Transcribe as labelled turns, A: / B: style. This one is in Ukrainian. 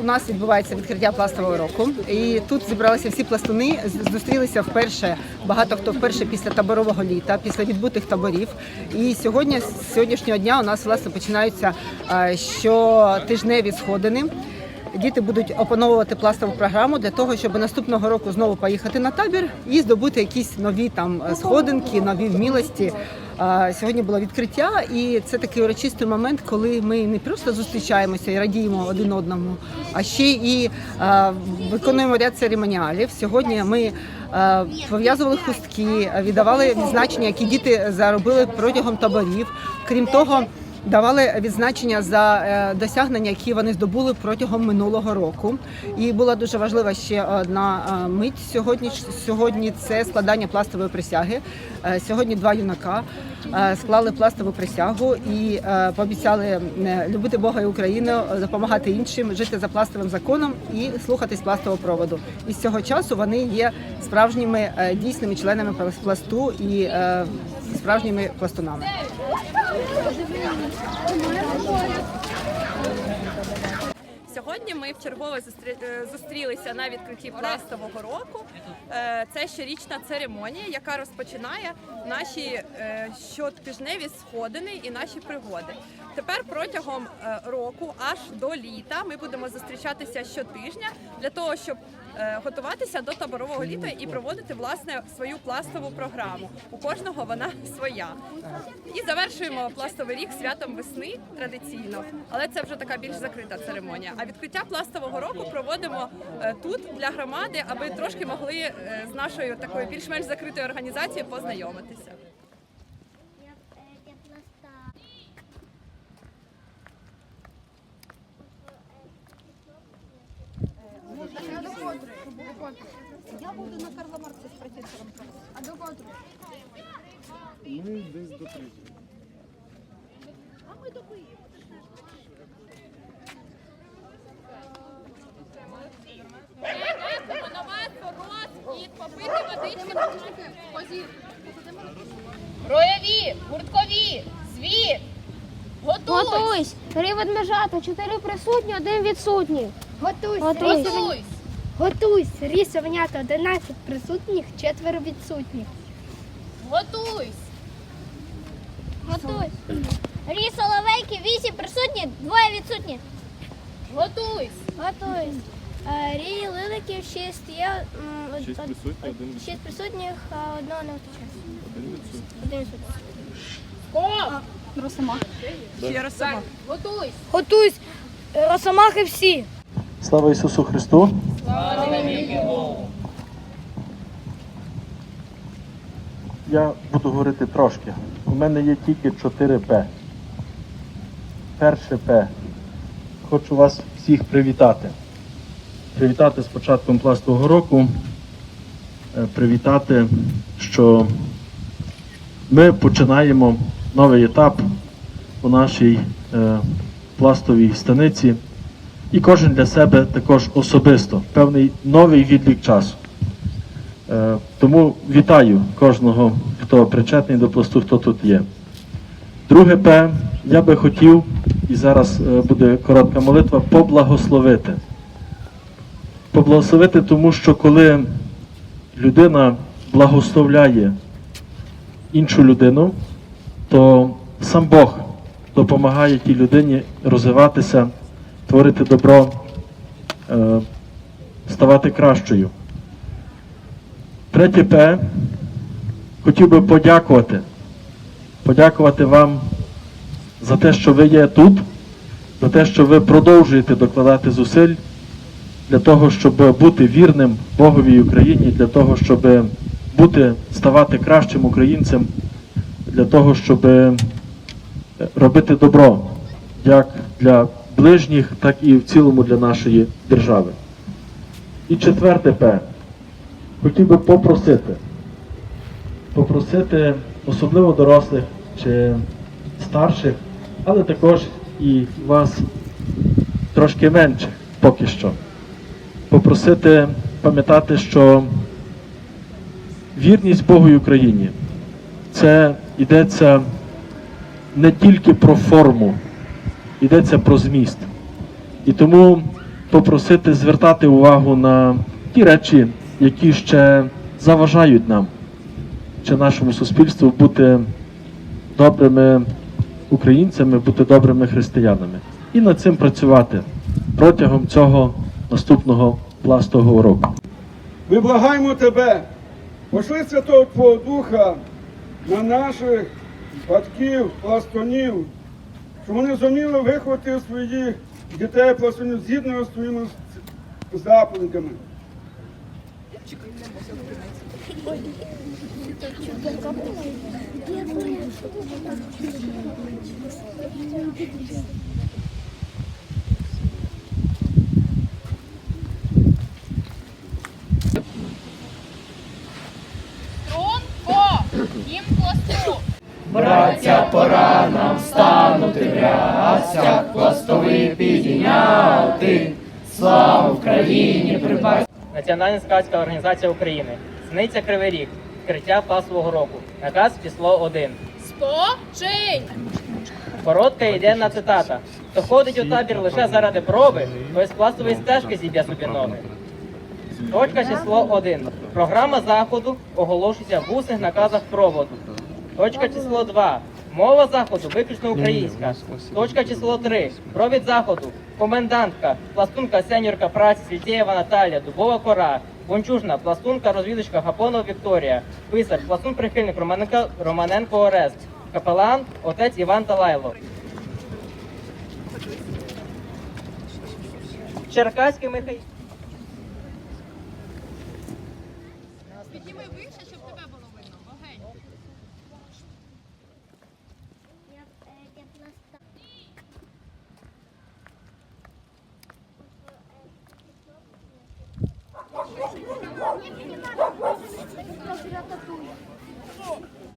A: У нас відбувається відкриття пластового року, і тут зібралися всі пластуни, зустрілися вперше. Багато хто вперше після таборового літа, після відбутих таборів. І сьогодні з сьогоднішнього дня у нас власне починаються е, щотижневі сходини. Діти будуть опановувати пластову програму для того, щоб наступного року знову поїхати на табір і здобути якісь нові там е, сходинки, нові вмілості. Сьогодні було відкриття, і це такий урочистий момент, коли ми не просто зустрічаємося і радіємо один одному, а ще і виконуємо ряд церемоніалів. Сьогодні ми а, пов'язували хустки, віддавали відзначення, які діти заробили протягом таборів. Крім того. Давали відзначення за е, досягнення, які вони здобули протягом минулого року. І була дуже важлива ще одна е, мить сьогодні. Сьогодні це складання пластової присяги. Е, Сьогодні два юнака склали пластову присягу і пообіцяли любити Бога і Україну, допомагати іншим, жити за пластовим законом і слухатись пластового проводу. І з цього часу вони є справжніми дійсними членами пласту і справжніми пластунами.
B: Сьогодні ми вчергове е, зустрілися на відкритті пластового року. Е, Це щорічна церемонія, яка розпочинає наші е, щотижневі сходини і наші пригоди. Тепер протягом року, аж до літа, ми будемо зустрічатися щотижня для того, щоб готуватися до таборового літа і проводити власне свою пластову програму. У кожного вона своя. І завершуємо пластовий рік святом весни традиційно, але це вже така більш закрита церемонія. А відкриття пластового року проводимо е, тут для громади, аби трошки могли е, з нашою такою більш-менш закритою організацією познайомитися.
C: Я буду на Карла Маркса з професором. А до котру?
D: Ми десь до третього.
C: А ми до Києва.
B: На вас розхід, попити водички.
E: Роєві, гурткові, звір. Готуй.
F: Готуйсь! Три ведмежата, чотири присутні, один відсутній.
C: Готуйся.
F: Готуйсь.
E: Готуй.
C: Готуйсь. Рісовнята 11 присутніх, четверо відсутніх.
E: Готуй.
F: Готуйсь! Рі соловейки, вісім присутні, двоє відсутні.
E: Готуй.
F: Готуйсь! Рі лиликів, шість є.
D: Шість присутніх, відсутній.
F: А одного не вистачає.
D: Один відсутній.
F: Один відсутній.
B: Ще раз сама.
E: Готуй.
C: Готуйсь. Росомахи всі.
G: Слава Ісусу Христу! Я буду говорити трошки. У мене є тільки 4 П. Перше П. Хочу вас всіх привітати. Привітати з початком пластового року. Е, Привітати, що ми починаємо новий етап у нашій е, пластовій станиці. І кожен для себе також особисто, певний новий відлік часу. Е, Тому вітаю кожного, хто причетний до пласту, хто тут є. Друге П, я би хотів, і зараз е, буде коротка молитва, поблагословити. Поблагословити, тому що коли людина благословляє іншу людину, то сам Бог допомагає тій людині розвиватися, творити добро, е, ставати кращою. Третє П. Хотів би подякувати. Подякувати вам за те, що ви є тут, за те, що ви продовжуєте докладати зусиль для того, щоб бути вірним Богові і Україні, для того, щоб бути, ставати кращим українцем, для того, щоб е, робити добро як для ближніх, так і в цілому для нашої держави. І четверте П. Хотів би попросити, попросити особливо дорослих чи старших, але також і вас трошки менших поки що. Попросити пам'ятати, що вірність Богу і Україні це йдеться не тільки про форму, йдеться про зміст. І тому попросити звертати увагу на ті речі, які ще заважають нам чи нашому суспільству бути добрими українцями, бути добрими християнами. І над цим працювати протягом цього наступного пластового року.
H: Ми благаємо тебе, пошли Святого Твого Духа на наших батьків, пластунів, щоб вони зуміли виховати своїх дітей пластунів згідно з своїми заповідями.
E: Струнко! Їм пласту!
I: Браття, пора нам станути в рясях, пластовий підійняти, славу Україні припасти.
J: Національна скаутська організація України. Синиця Кривий Ріг. Відкриття пластового року. Наказ число 1.
E: Спочинь!
J: Коротка і іденна цитата. Хто ходить у табір лише заради проби, той з пластової стежки зіб'є собі ноги. Точка число 1. Програма заходу оголошується в усних наказах проводу. Точка число 2. Мова заходу виключно українська. Точка число 3. Провід заходу. Комендантка, пластунка, сеньорка праці, Світєєва Наталія, Дубова Кора, Бончужна, пластунка, розвідочка Гапонова Вікторія, писар, пластун прихильник Романенко, Романенко Орест, капелан, отець Іван Талайло. Черкаський Михай.
E: Продолжение следует...